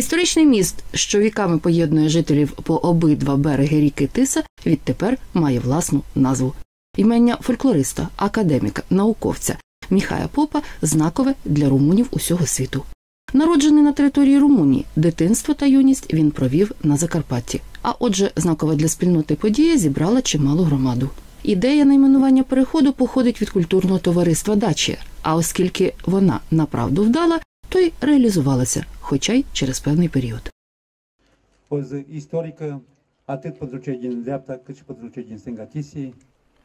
Історичний міст, що віками поєднує жителів по обидва береги ріки Тиса, відтепер має власну назву. Імення фольклориста, академіка, науковця Міхая Попа знакове для румунів усього світу. Народжений на території Румунії, дитинство та юність він провів на Закарпатті. А отже, знакова для спільноти подія зібрала чималу громаду. Ідея найменування переходу походить від культурного товариства Дачія, а оскільки вона направду вдала, то й реалізувалася, хоча й через певний період.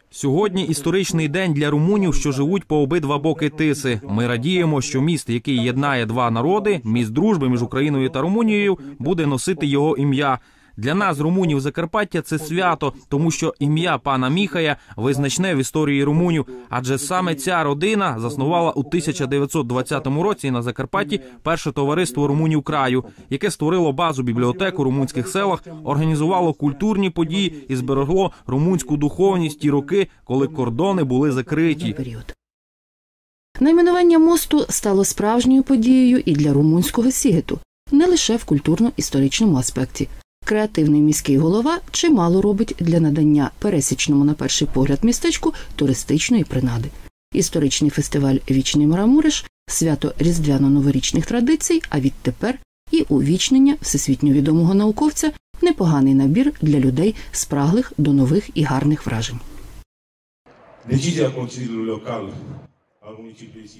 Сьогодні історичний день для румунів, що живуть по обидва боки тиси. Ми радіємо, що міст, який єднає два народи, міст дружби між Україною та Румунією, буде носити його ім'я. Для нас, румунів Закарпаття, це свято, тому що ім'я пана Міхая визначне в історії румунів. Адже саме ця родина заснувала у 1920 році на Закарпатті перше товариство румунів краю, яке створило базу бібліотеку в румунських селах, організувало культурні події і зберегло румунську духовність ті роки, коли кордони були закриті. Найменування мосту стало справжньою подією і для румунського сігету, не лише в культурно-історичному аспекті. Креативний міський голова чимало робить для надання пересічному на перший погляд містечку туристичної принади. Історичний фестиваль Вічний Марамуриш, свято різдвяно-новорічних традицій, а відтепер і увічнення всесвітньо відомого науковця непоганий набір для людей, спраглих до нових і гарних вражень.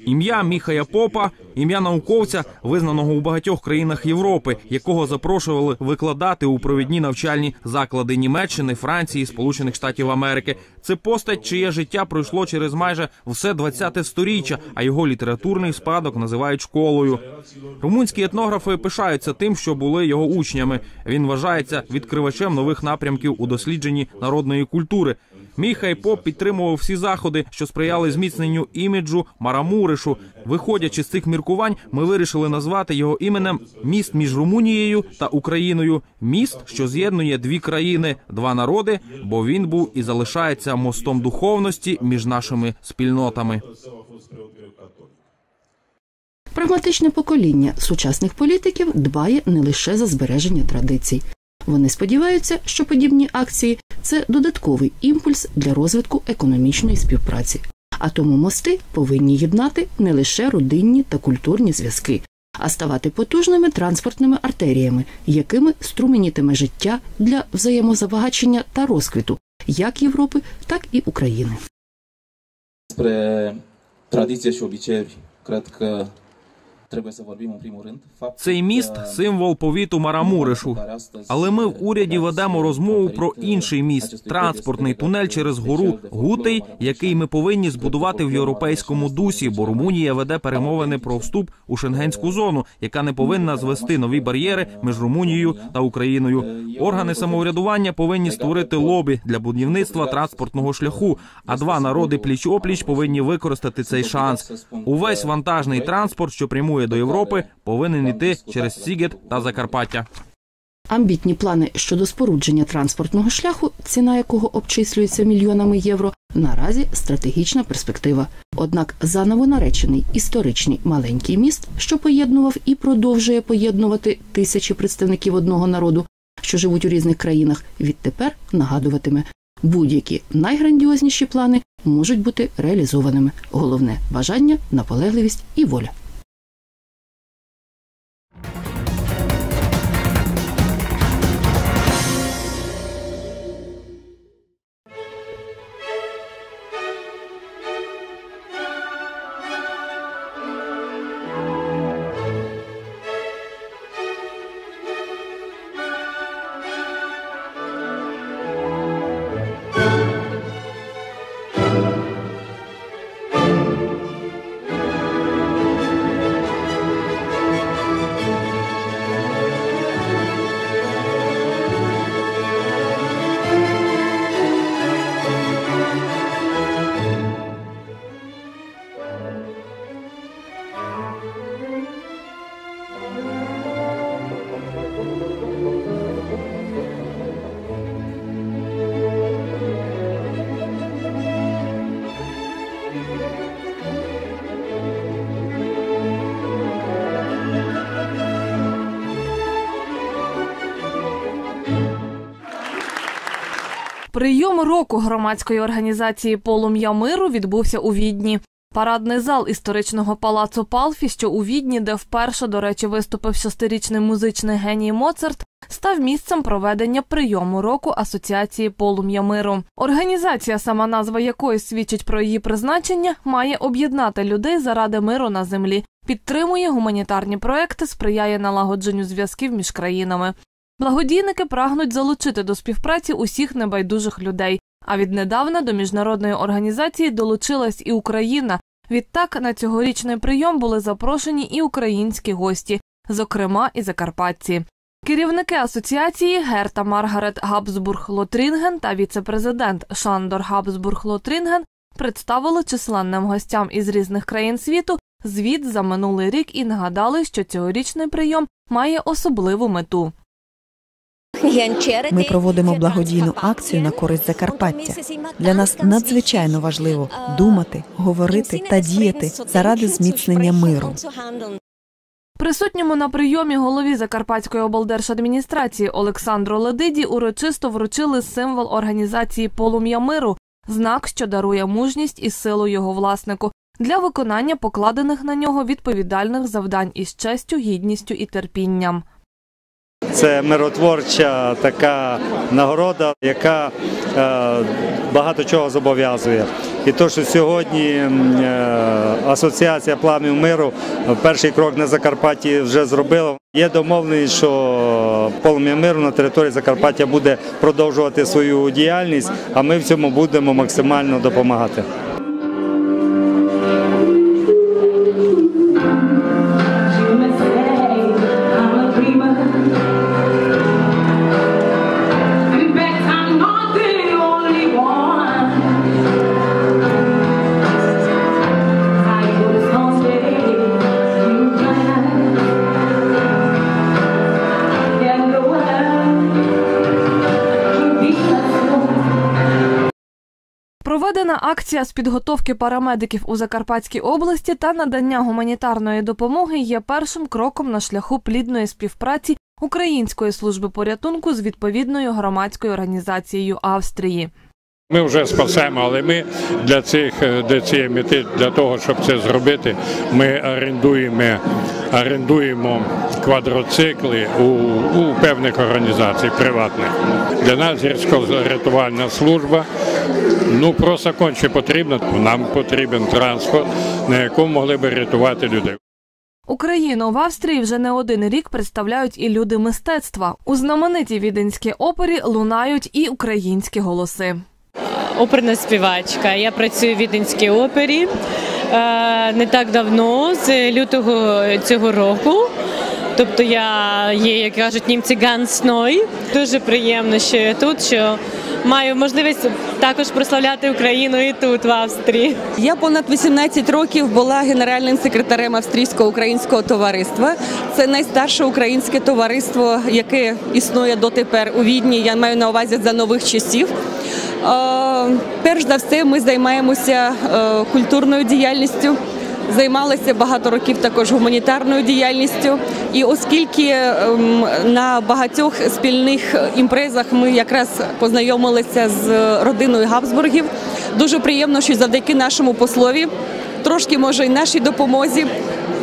Ім'я Міхая Попа, ім'я науковця, визнаного у багатьох країнах Європи, якого запрошували викладати у провідні навчальні заклади Німеччини, Франції, Сполучених Штатів Америки. Це постать, чиє життя пройшло через майже все 20-те сторіччя, а його літературний спадок називають школою. Румунські етнографи пишаються тим, що були його учнями. Він вважається відкривачем нових напрямків у дослідженні народної культури. Міхай Поп підтримував всі заходи, що сприяли зміцненню іміджу Марамуришу. Виходячи з цих міркувань, ми вирішили назвати його іменем міст між Румунією та Україною. Міст, що з'єднує дві країни, два народи, бо він був і залишається мостом духовності між нашими спільнотами. Прагматичне покоління сучасних політиків дбає не лише за збереження традицій. Вони сподіваються, що подібні акції це додатковий імпульс для розвитку економічної співпраці. А тому мости повинні єднати не лише родинні та культурні зв'язки, а ставати потужними транспортними артеріями, якими струменітиме життя для взаємозабагачення та розквіту як Європи, так і України. Tradiție și obiceiuri, cred că trebuie să vorbim în primul rând. Цей міст символ повіту Марамуришу. Але ми в уряді ведемо розмову про інший міст транспортний тунель через гору Гутей, який ми повинні збудувати в європейському дусі, бо Румунія веде перемовини про вступ у шенгенську зону, яка не повинна звести нові бар'єри між Румунією та Україною. Органи самоврядування повинні створити лобі для будівництва транспортного шляху. А два народи пліч опліч повинні використати цей шанс. Увесь вантажний транспорт, що прямує до Європи, повинен йти через Сігет та Закарпаття. Амбітні плани щодо спорудження транспортного шляху, ціна якого обчислюється мільйонами євро, наразі стратегічна перспектива. Однак заново наречений історичний маленький міст, що поєднував і продовжує поєднувати тисячі представників одного народу, що живуть у різних країнах, відтепер нагадуватиме. Будь-які найграндіозніші плани можуть бути реалізованими. Головне бажання, наполегливість і воля. Прийом року громадської організації Полум'я миру відбувся у Відні. Парадний зал історичного палацу Палфі, що у Відні, де вперше, до речі, виступив шестирічний музичний геній Моцарт, став місцем проведення прийому року Асоціації Полум'я миру. Організація, сама назва якої свідчить про її призначення, має об'єднати людей заради миру на землі, підтримує гуманітарні проекти, сприяє налагодженню зв'язків між країнами. Благодійники прагнуть залучити до співпраці усіх небайдужих людей. А віднедавна до міжнародної організації долучилась і Україна. Відтак на цьогорічний прийом були запрошені і українські гості, зокрема і закарпатці. Керівники асоціації Герта Маргарет Габсбург Лотрінген та віце-президент Шандор Габсбург Лотрінген представили численним гостям із різних країн світу звіт за минулий рік і нагадали, що цьогорічний прийом має особливу мету. Ми проводимо благодійну акцію на користь Закарпаття. Для нас надзвичайно важливо думати, говорити та діяти заради зміцнення миру. Присутньому на прийомі голові Закарпатської облдержадміністрації Олександру Ледиді урочисто вручили символ організації Полум'я миру, знак, що дарує мужність і силу його власнику для виконання покладених на нього відповідальних завдань із честю, гідністю і терпінням. Це миротворча така нагорода, яка е, багато чого зобов'язує. І то, що сьогодні е, асоціація планів миру перший крок на Закарпатті вже зробила. Є домовленість, що полум'я миру на території Закарпаття буде продовжувати свою діяльність, а ми в цьому будемо максимально допомагати. Акція з підготовки парамедиків у Закарпатській області та надання гуманітарної допомоги є першим кроком на шляху плідної співпраці Української служби порятунку з відповідною громадською організацією Австрії. Ми вже спасемо, але ми для цих для цієї мети, для того, щоб це зробити, ми орендуємо орендуємо квадроцикли у, у певних організацій приватних. Для нас гірсько-рятувальна служба ну просто конче потрібна. Нам потрібен транспорт, на якому могли би рятувати людей. Україну в Австрії вже не один рік представляють і люди мистецтва. У знаменитій віденській опері лунають і українські голоси. Оперна співачка. Я працюю в віденській опері не так давно, з лютого цього року. Тобто я є, як кажуть, німці гансной. Дуже приємно, що я тут, що маю можливість також прославляти Україну і тут, в Австрії. Я понад 18 років була генеральним секретарем австрійського українського товариства. Це найстарше українське товариство, яке існує дотепер у Відні. Я маю на увазі за нових часів. Перш за все, ми займаємося культурною діяльністю. Займалися багато років також гуманітарною діяльністю, і оскільки на багатьох спільних імпрезах ми якраз познайомилися з родиною Габсбургів, дуже приємно, що завдяки нашому послові, трошки може й нашій допомозі,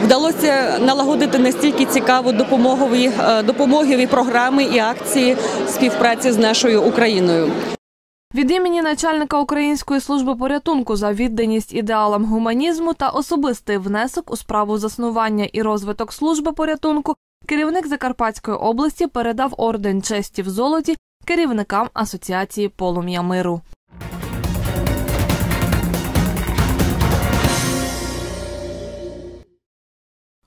вдалося налагодити настільки цікаву допомогові допомогові програми і акції співпраці з нашою Україною. Від імені начальника Української служби порятунку за відданість ідеалам гуманізму та особистий внесок у справу заснування і розвиток служби порятунку керівник Закарпатської області передав орден честі в золоті керівникам Асоціації Полум'я миру.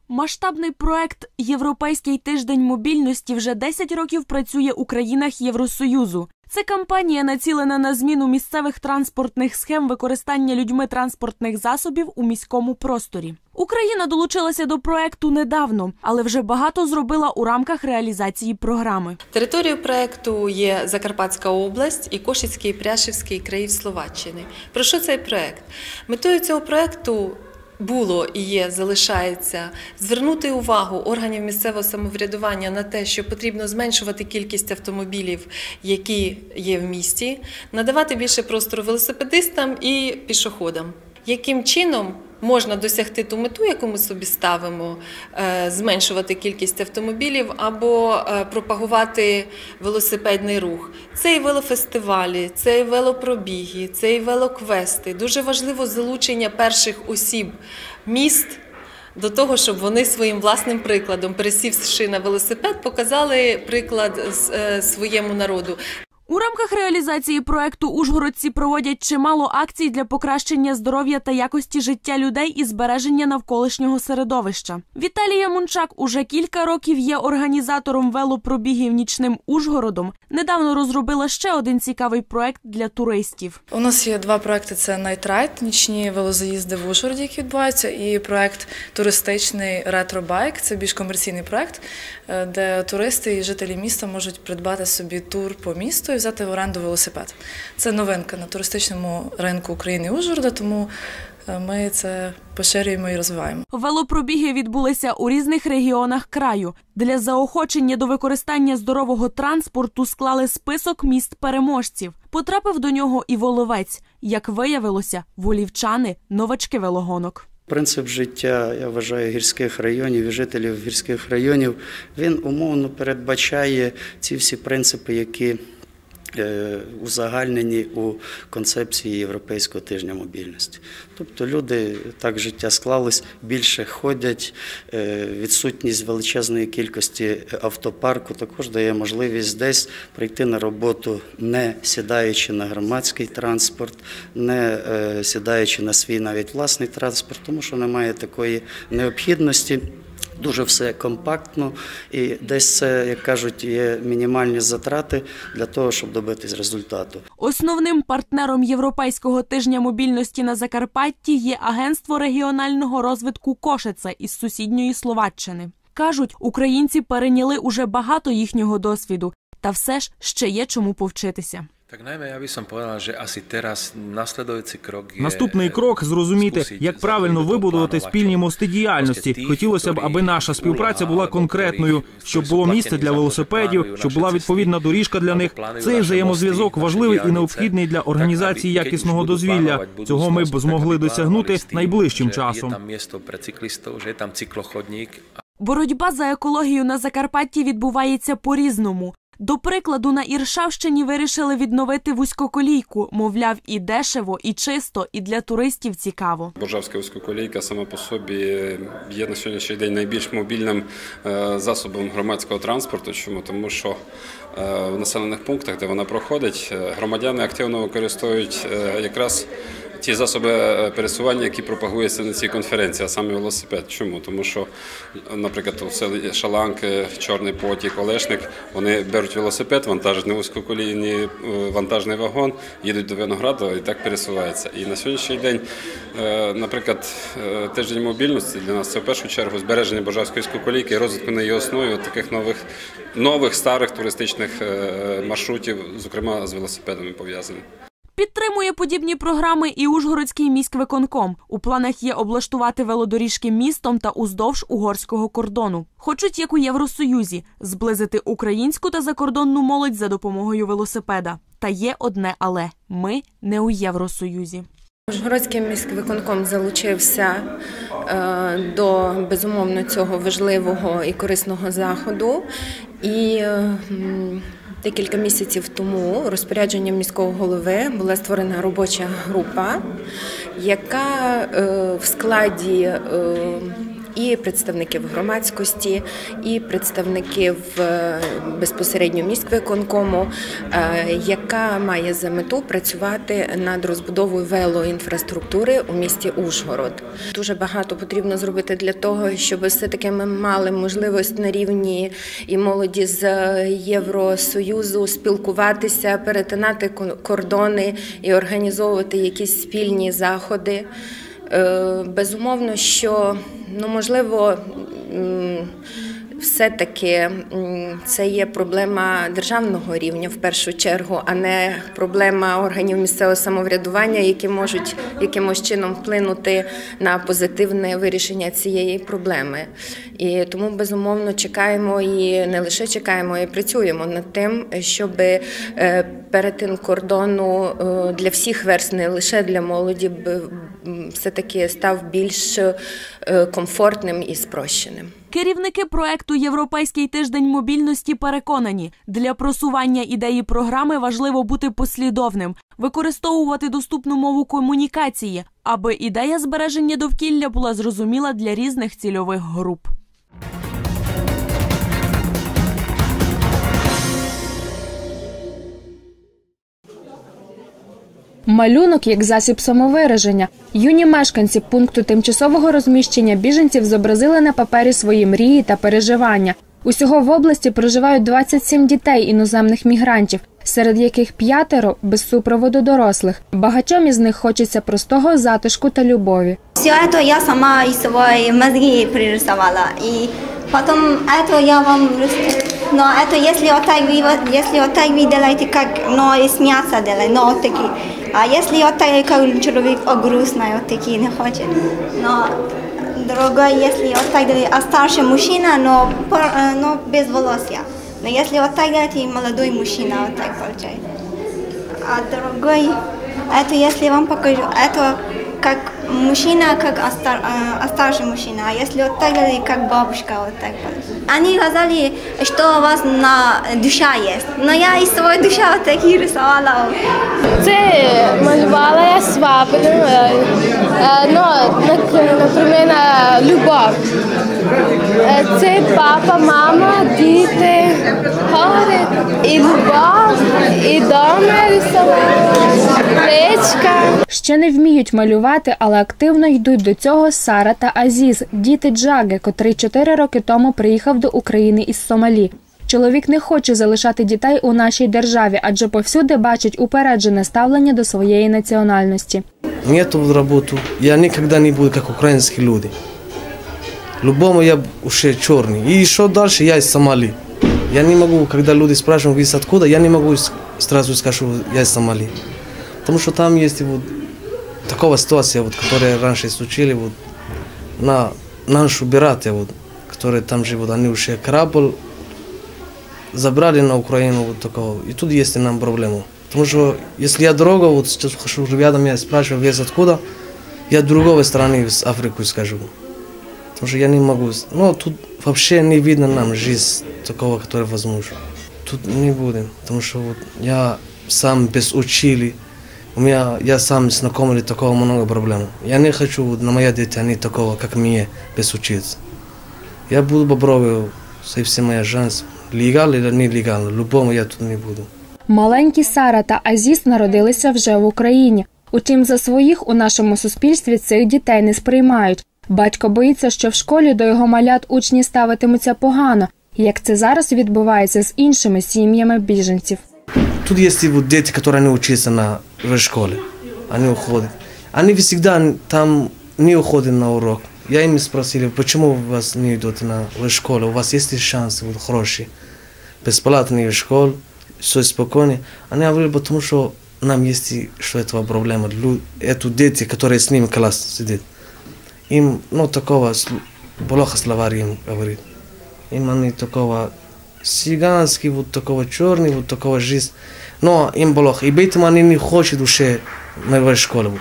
Масштабний проект Європейський тиждень мобільності вже 10 років працює у країнах Євросоюзу. Це кампанія націлена на зміну місцевих транспортних схем використання людьми транспортних засобів у міському просторі. Україна долучилася до проекту недавно, але вже багато зробила у рамках реалізації програми. Територією проекту є Закарпатська область і Кошицький і Пряшівський країв Словаччини. Про що цей проект? Метою цього проекту було і є, залишається звернути увагу органів місцевого самоврядування на те, що потрібно зменшувати кількість автомобілів, які є в місті, надавати більше простору велосипедистам і пішоходам. Яким чином можна досягти ту мету, яку ми собі ставимо, е, зменшувати кількість автомобілів або е, пропагувати велосипедний рух? Це і велофестивалі, це і велопробіги, це і велоквести. Дуже важливо залучення перших осіб міст. До того, щоб вони своїм власним прикладом, пересівши на велосипед, показали приклад е, своєму народу. У рамках реалізації проекту Ужгородці проводять чимало акцій для покращення здоров'я та якості життя людей і збереження навколишнього середовища. Віталія Мунчак уже кілька років є організатором велопробігів нічним Ужгородом. Недавно розробила ще один цікавий проект для туристів. У нас є два проекти: це Ride, нічні велозаїзди в Ужгороді, які відбуваються, і проект туристичний ретробайк. Це більш комерційний проект, е, де туристи і жителі міста можуть придбати собі тур по місту і взяти в оренду велосипед. Це новинка на туристичному ринку України Ужгорода, тому е, ми це поширюємо і розвиваємо. Велопробіги відбулися у різних регіонах краю. Для заохочення до використання здорового транспорту склали список міст переможців. Потрапив до нього і воловець. Як виявилося, волівчани новачки велогонок. Принцип життя, я вважаю, гірських районів і жителів гірських районів він умовно передбачає ці всі принципи, які узагальнені у концепції Європейського тижня мобільності. Тобто люди так життя склалось, більше ходять, е, відсутність величезної кількості автопарку також дає можливість десь прийти на роботу, не сідаючи на громадський транспорт, не е, сідаючи на свій навіть власний транспорт, тому що немає такої необхідності. Дуже все компактно, і десь це, як кажуть, є мінімальні затрати для того, щоб добитись результату. Основним партнером Європейського тижня мобільності на Закарпатті є Агентство регіонального розвитку Кошице із сусідньої Словаччини. Кажуть, українці перейняли уже багато їхнього досвіду, та все ж ще є чому повчитися. Так найmä ja by som povedal, že asi teraz nasledujúci krok je... Наступний крок зрозуміти, як правильно вибудувати спільні мости діяльності. Хотілося б, аби наша співпраця була конкретною, щоб було місце для велосипедів, щоб була відповідна доріжка для них. Цей взаємозв'язок важливий і необхідний для організації якісного дозвілля. Цього ми б змогли досягнути найближчим часом. Там місто для циклістів, що є там циклоходник. Боротьба за екологію на Закарпатті відбувається по-різному. До прикладу, на Іршавщині вирішили відновити вузькоколійку. Мовляв, і дешево, і чисто, і для туристів цікаво. Боржавська вузькоколійка сама по собі є на сьогоднішній день найбільш мобільним е, засобом громадського транспорту. Чому тому, що е, в населених пунктах, де вона проходить, е, громадяни активно використовують якраз. Ті засоби пересування, які пропагуються на цій конференції, а саме велосипед. Чому? Тому що, наприклад, у селі Шаланки, Чорний потік, Олешник, вони беруть велосипед, вантажать на вузькоколійний вантажний вагон, їдуть до Винограду і так пересуваються. І на сьогоднішній день, наприклад, тиждень мобільності для нас це в першу чергу збереження Божавської колійки і розвитку на її основі таких нових, нових старих туристичних маршрутів, зокрема з велосипедами пов'язаних. Підтримує подібні програми і Ужгородський міськвиконком. У планах є облаштувати велодоріжки містом та уздовж угорського кордону. Хочуть, як у Євросоюзі, зблизити українську та закордонну молодь за допомогою велосипеда. Та є одне але ми не у Євросоюзі. Ужгородський міськвиконком залучився е, до безумовно цього важливого і корисного заходу. І Декілька місяців тому розпорядженням міського голови була створена робоча група, яка е, в складі е, і представників громадськості, і представників е, безпосередньо міськвиконкому, яка має за мету працювати над розбудовою велоінфраструктури у місті Ужгород. Дуже багато потрібно зробити для того, щоб все таки ми мали можливість на рівні і молоді з Євросоюзу спілкуватися, перетинати кордони і організовувати якісь спільні заходи. Безумовно, що ну можливо все-таки це є проблема державного рівня в першу чергу, а не проблема органів місцевого самоврядування, які можуть якимось чином вплинути на позитивне вирішення цієї проблеми. І тому безумовно чекаємо і не лише чекаємо, і працюємо над тим, щоб е, перетин кордону е, для всіх верст, не лише для молоді, все таки став більш е, комфортним і спрощеним. Керівники проекту Європейський тиждень мобільності переконані, для просування ідеї програми важливо бути послідовним, використовувати доступну мову комунікації, аби ідея збереження довкілля була зрозуміла для різних цільових груп. Малюнок як засіб самовираження. Юні мешканці пункту тимчасового розміщення біженців зобразили на папері свої мрії та переживання. Усього в області проживають 27 дітей іноземних мігрантів, серед яких п'ятеро без супроводу дорослих. Багатьом із них хочеться простого затишку та любові. Все это я сама из своей мозги пририсовала. И потом это я вам... Но это если вот так если вот так вы делаете, как, но и смеяться делать, но вот такие. А если вот так, как человек грустный, вот такие не хочет. Но другой, если вот так делает, а старший мужчина, но, но без волос я. Но если вот так делать, и молодой мужчина вот так получается. А другой, это если вам покажу, это как мужчина, как остар, э, старший мужчина, а если вот так далее, как бабушка, вот так. Они сказали, что у вас на душа есть, но я из своей души вот такие рисовала. Це малювала я свабину, ну, наприклад, на любов. Це папа, мама, діти, гори, і любов, і дома рисувала, речка. Ще не вміють малювати, але активно йдуть до цього Сара та Азіз, діти Джаги, котрий чотири роки тому приїхав до України із Сомалі. Чоловік не хоче залишати дітей у нашій державі, адже повсюди бачить упереджене ставлення до своєї національності. Нету роботу, я ніколи не буду як українські люди. Любому я уже чорний. І що далі, я із Сомалі. Я не можу, коли люди спрашивают, ви откуда, я не можу сразу скажу, я из Сомали. Потому что там есть вот такова ситуация, вот, которая раньше случили, вот, на нашу братья, вот, которые там живут, они уже корабль забрали на Украину вот такого. И тут есть нам проблема. Потому что если я дорога, вот сейчас хожу рядом, я спрашиваю, вес откуда, я другой страны, с Африки скажу. Потому что я не могу. Ну, тут вообще не видно нам жизнь такого, которая возможна. Тут не будем, потому что вот я сам без учили, у меня, я сам знакомый такого много проблем. Я не хочу вот, на мои дети, они такого, как мне, без учиться. Я буду все все моя шанс, легально или нелегально, любому я тут не буду. Маленькі Сара та Азіс народилися вже в Україні. Утім, за своїх у нашому суспільстві цих дітей не сприймають. Батько боїться, що в школі до його малят учні ставитимуться погано, як це зараз відбувається з іншими сім'ями біженців. Тут есть вот дети, которые не учатся на, в школе, они уходят. Они всегда там не уходят на урок. Я им спросил, почему у вас не идут на, в школу, у вас есть шанс вот, хороший, бесплатный в школу, все спокойно. Они говорили, потому что нам есть что этого проблема. Это дети, которые с ним в класс сидят. Им, ну, такого, плохо словарь им говорит. Им они такого цыганский, вот такого черный, вот такого жизнь. Но им плохо. И поэтому они не хотят уже на школу.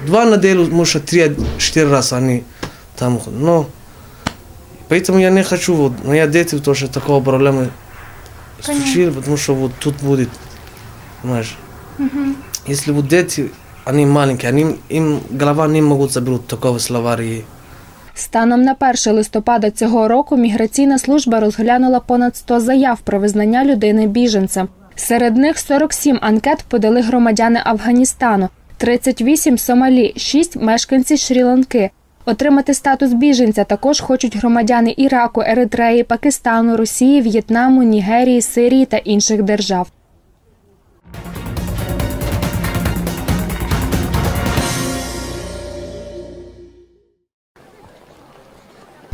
Два недели, может, три-четыре раза они там. Но поэтому я не хочу, вот, мои дети тоже такого проблемы случилось, потому что вот тут будет, знаешь, Мгм. если вот дети, они маленькие, они, им голова не могут забрать такого словаря. Станом на 1 листопада цього року міграційна служба розглянула понад 100 заяв про визнання людини біженцем. Серед них 47 анкет подали громадяни Афганістану, 38 – Сомалі, 6 – мешканці Шрі-Ланки. Отримати статус біженця також хочуть громадяни Іраку, Еритреї, Пакистану, Росії, В'єтнаму, Нігерії, Сирії та інших держав.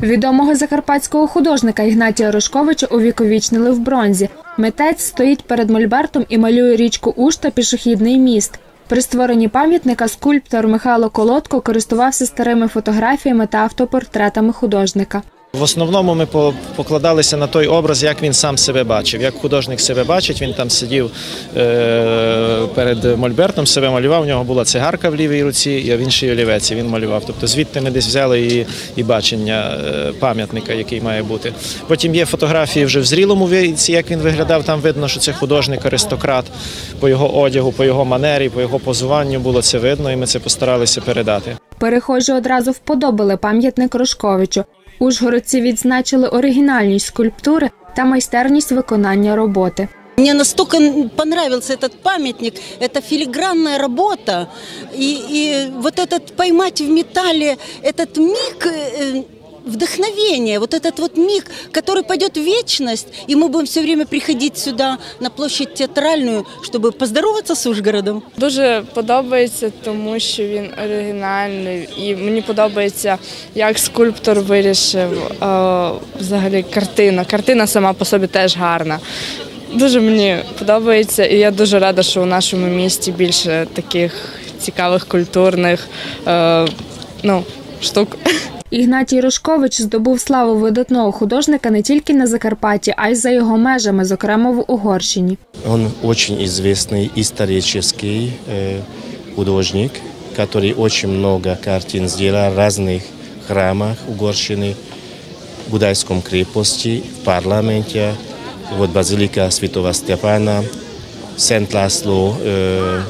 Відомого закарпатського художника Ігнатія Рожковича увіковічнили в бронзі. Митець стоїть перед мольбертом і малює річку Уж та пішохідний міст. При створенні пам'ятника скульптор Михайло Колодко користувався старими фотографіями та автопортретами художника. В основному ми по- покладалися на той образ, як він сам себе бачив. Як художник себе бачить, він там сидів е, перед Мольбертом, себе малював. У нього була цигарка в лівій руці, і в іншій олівець він малював. Тобто звідти ми десь взяли і, і бачення е, пам'ятника, який має бути. Потім є фотографії вже в зрілому віці, як він виглядав. Там видно, що це художник, аристократ по його одягу, по його манері, по його позуванню було це видно, і ми це постаралися передати. Перехожі одразу вподобали пам'ятник Рожковичу. Ужгородці відзначили оригінальність скульптури та майстерність виконання роботи. Мне настолько понравился этот памятник, это филигранная работа, и, и вот этот поймать в металле этот миг э, вдохновения, вот этот вот миг, который пойдет в вечность, и мы будем все время приходить сюда на площадь театральную, чтобы поздороваться с Ужгородом. Дуже подобається, тому що він оригінальний, і мені подобається, як скульптор вирішив е, взагалі картину. Картина сама по собі теж гарна. Дуже мені подобається, і я дуже рада, що у нашому місті більше таких цікавих культурних е, ну, штук. Ігнатій Рожкович здобув славу видатного художника не тільки на Закарпатті, а й за його межами, зокрема в Угорщині. Он очень известный исторический э, художник, который очень много картин сделал в разных храмах Угорщины, в Будайском крепости, в парламенте, вот базилика Святого Степана, Szent László ö,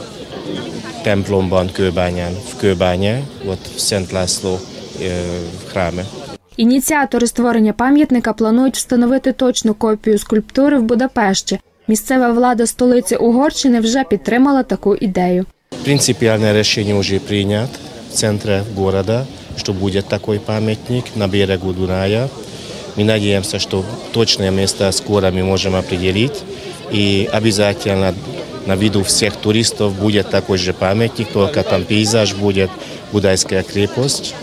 templomban Kőbányán, в Kőbánya, вот в Szent László ö, храме. Ініціатори створення пам'ятника планують встановити точну копію скульптури в Будапешті. Місцева влада столиці Угорщини вже підтримала таку ідею. Принципиальное решение уже принят в центре города, что будет такой памятник на берегу Дуная. Мы надеемся, что точное место скоро мы можем определить. И обязательно на виду всех туристов будет такой же памятник, только там пейзаж будет Будайская крепость,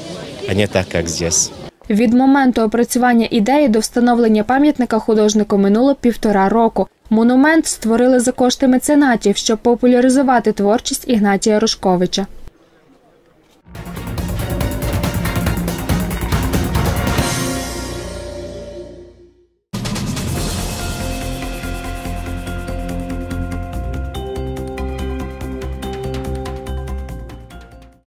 а не так, как здесь. Від моменту опрацювання ідеї до встановлення пам'ятника художнику минуло півтора року. Монумент створили за кошти меценатів, щоб популяризувати творчість Ігнатія Рожковича.